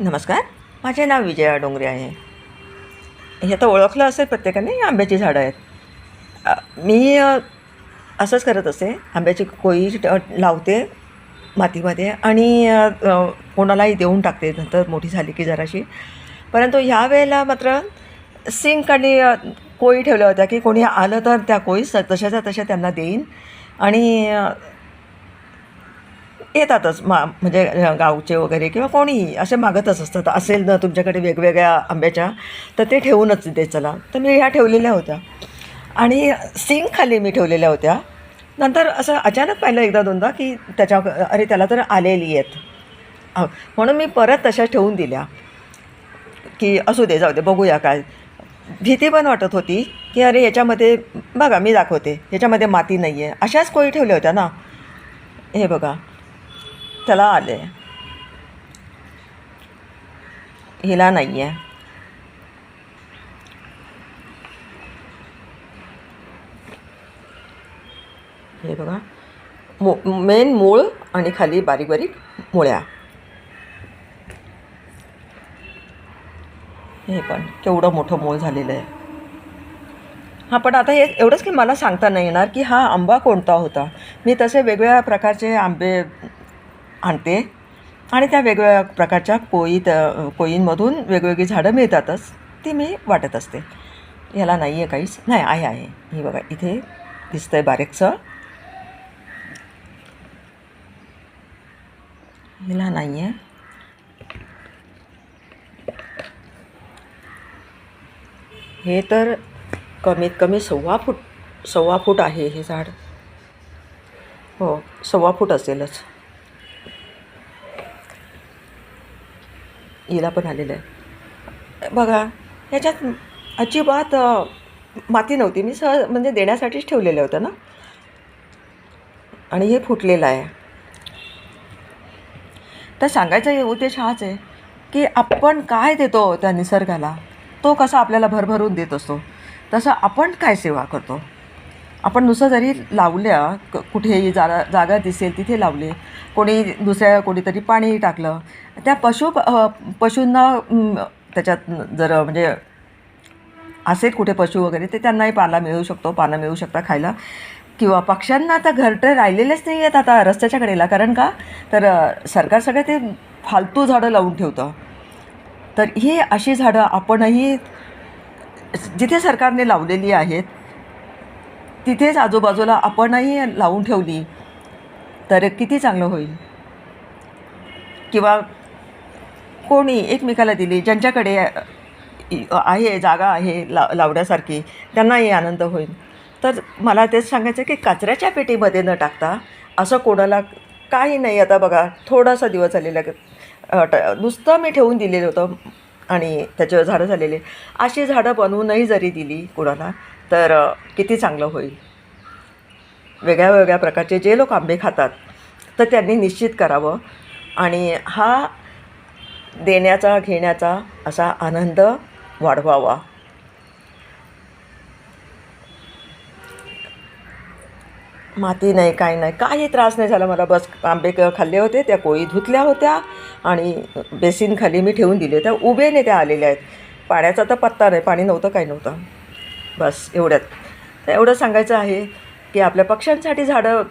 नमस्कार. माझे नाव विजया डोंगरे आहे. हे आता ओळखलं असेल प्रत्येकाने आंब्याची झाडं आहेत. मी असंच करत असते. आंब्याची कोळी लावते मातीमध्ये आणि कोणालाही देऊन टाकते नंतर मोठी झाली की जराशी. परंतु ह्या वेळेला मात्र सिंक आणि कोळी ठेवल्या होत्या की कोणी आलं तर त्या कोळी तशाच्या तशा त्यांना देईन. आणि येतातच मा म्हणजे गावचे वगैरे किंवा कोणीही असे मागतच असतात. असेल ना तुमच्याकडे वेगवेगळ्या आंब्याच्या तर ते ठेवूनच दे चला. तर मी ह्या ठेवलेल्या होत्या. आणि सिंक खाली मी ठेवलेल्या होत्या. नंतर असं अचानक पाहिलं एकदा दोनदा की त्याच्या अरे त्याला तर आलेली आहेत. म्हणून मी परत तशा ठेवून दिल्या. की असू दे जाऊ दे बघूया काय. भीती पण वाटत होती की अरे याच्यामध्ये बघा मी दाखवते याच्यामध्ये माती नाही आहे अशाच कोळी ठेवल्या होत्या ना. हे बघा. त्याला आले. हिला नाही आहे हे बघा. मो मेन मूळ आणि खाली बारीक बारीक मुळ्या. हे पण केवढं मोठं मूळ झालेलं आहे. हां पण आता हे एवढंच की मला सांगता नाही येणार की हा आंबा कोणता होता. मी तसे वेगवेगळ्या प्रकारचे आंबे आणते. आणि त्या वेगवेगळ्या प्रकारच्या कोयी कोळींमधून कोयींमधून वेगवेगळी झाडं मिळतातच ती मी वाटत असते. याला नाही आहे काहीच. नाही आहे आहे. ही बघा इथे दिसतंय बारीकसं. हिला नाही आहे हे तर कमीत कमी सव्वा फूट सव्वा फूट आहे हे झाड. हो सव्वा फूट असेलच. हिला पण आलेलं आहे. बघा ह्याच्यात अजिबात माती नव्हती. मी सहज म्हणजे देण्यासाठीच ठेवलेलं होतं ना. आणि हे फुटलेलं आहे. तर सांगायचा उद्देश हाच आहे की आपण काय देतो त्या निसर्गाला तो कसा आपल्याला भरभरून देत असतो. तसं आपण काय सेवा करतो? आपण नुसतं जरी लावल्या क कुठेही जागा जागा दिसेल तिथे लावले कोणी दुसऱ्या कोणीतरी पाणी टाकलं. त्या पशु पशूंना त्याच्यात जर म्हणजे असेल कुठे पशु वगैरे ते त्यांनाही पाला मिळू शकतो पानं मिळू शकता खायला. किंवा पक्ष्यांना आता घरटे राहिलेलेच नाही आहेत आता रस्त्याच्या कडेला. कारण का? तर सरकार सगळं ते फालतू झाडं लावून ठेवतं. तर ही अशी झाडं आपणही जिथे सरकारने लावलेली आहेत तिथेच आजूबाजूला आपणही लावून ठेवली. तर किती चांगलं होईल? किंवा कोणी एकमेकाला दिली ज्यांच्याकडे आहे जागा आहे ला लावण्यासारखी त्यांनाही आनंद होईल. तर मला तेच सांगायचं की कचऱ्याच्या पेटीमध्ये न टाकता असं कोणाला काही नाही. आता बघा थोडासा दिवस झालेला ट नुसतं मी ठेवून दिलेलं होतं आणि त्याच्यावर झाडं झालेले. अशी झाडं बनवूनही जरी दिली कोणाला तर किती चांगलं होईल? वेगळ्या वेगळ्या प्रकारचे जे लोक आंबे खातात तर त्यांनी निश्चित करावं. आणि हा देण्याचा घेण्याचा असा आनंद वाढवावा. माती नाही काही नाही काही त्रास नाही झाला मला. बस आंबे खाल्ले होते त्या कोळी धुतल्या होत्या आणि बेसिन खाली मी ठेवून दिले. त्या उभेने त्या आलेल्या आहेत. पाण्याचा तर पत्ता नाही पाणी नव्हतं काही नव्हतं. बस एवढ्यात. तर एवढं सांगायचं आहे की आपल्या पक्ष्यांसाठी झाडं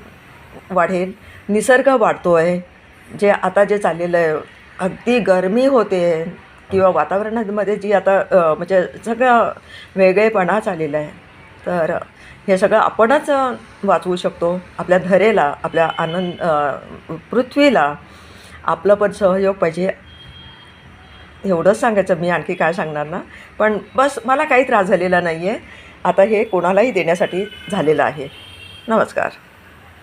वाढेल. निसर्ग वाढतो आहे. जे आता जे चाललेलं आहे अगदी गरमी होते किंवा वातावरणामध्ये जी आता म्हणजे सगळं वेगळेपणा चाललेला आहे. तर हे सगळं आपणच वाचवू शकतो. आपल्या धरेला आपल्या आनंद पृथ्वीला आपलं पण सहयोग पाहिजे. एवढंच सांगायचं मी आणखी काय सांगणार ना? पण बस मला काही त्रास झालेला नाही आहे आता हे कोणालाही देण्यासाठी झालेलं आहे. नमस्कार.